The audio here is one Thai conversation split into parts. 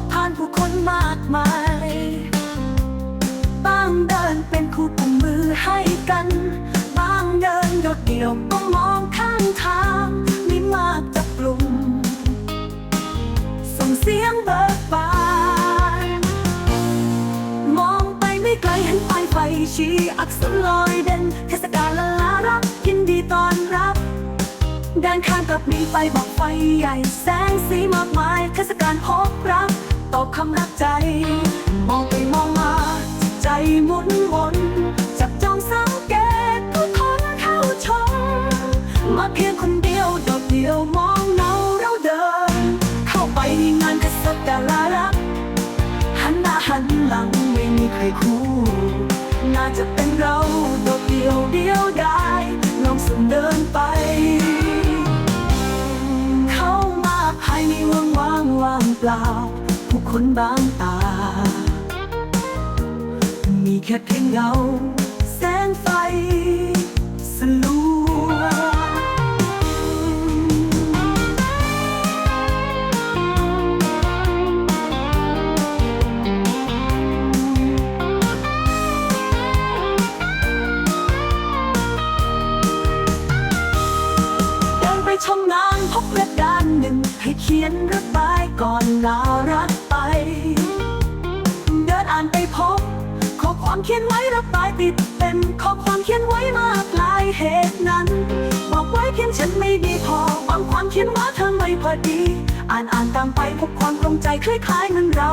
บผ่านผู้คนมากมาย บางเดินเป็นคู่กุมมือให้กัน บางเดินโดดเดี่ยวต้องมองข้างทางมีมากจะกลุ่ม ส่งเสียงเบิกบาน มองไปไม่ไกลเห็นไฟไฟชี้อักษรลอยเด่นเทศกาลละลารับยินดีตอนรับด้านข้างกับมีไฟบอกไฟใหญ่แสงสีมากมายเทศกาลพบรัก ตอบคำรักใจ มองไปมองมาจใจหมุนวนจับจ้องสังเกตผู้คนเข้าชม มาเพียงคนเดียวโดดเดี่ยวมองเงาเราเดิน เข้าไปในงานเทศกาลรัก หันหน้าหันหลังไม่มีใครคู่ น่าจะเป็นเราโดดเดียวเดียวได้ลองสุ่มเดินไปเข้ามาภายในเมืองว่างว่างเปล่า คนบางตา มีแค่เพียงเงา แสงไฟสลัวเดินไปชมงานพบเว็บด้านหนึ่ง ให้เขียนระบายก่อนลารัก เขียนไว้ระบายติดเป็นข้อความเขียนไว้มากลายเหตุนั้น บอกไว้เพียงฉันไม่ดีพอบางความเขียนว่าเธอไม่พอดี อ่านอ่านตามไปพบความตรงใจคล้ายๆเหมือนเรา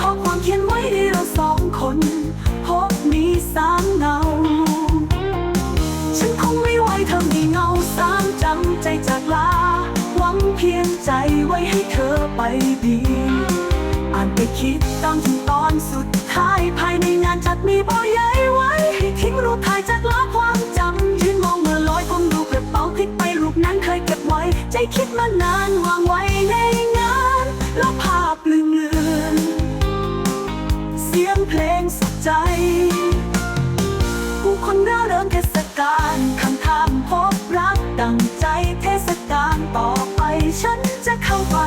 ข้อความเขียนไว้ที่เราสองคน พบมีสามเงา ฉันคงไม่ไหวเธอมีเงาสามจำใจจากลา หวังเพียงใจไว้ให้เธอไปดี อ่านไปคิดตอนถึ มีบอยใหญ่ไว้ให้ทิ้งรูปถ่ายจากลาความจำยืนมองเมื่อลอยผมดูกระเป๋าพลิกไปรูปนั้นเคยเก็บไว้ ใจคิดมานานวางไว้ในงานแล้วภาพลืมเลือนเสียงเพลงสุขใจ ผู้คนร่าเริงเทศกาลคำถามพบรักดังใจเทศกาลต่อไปฉันจะเข้าไป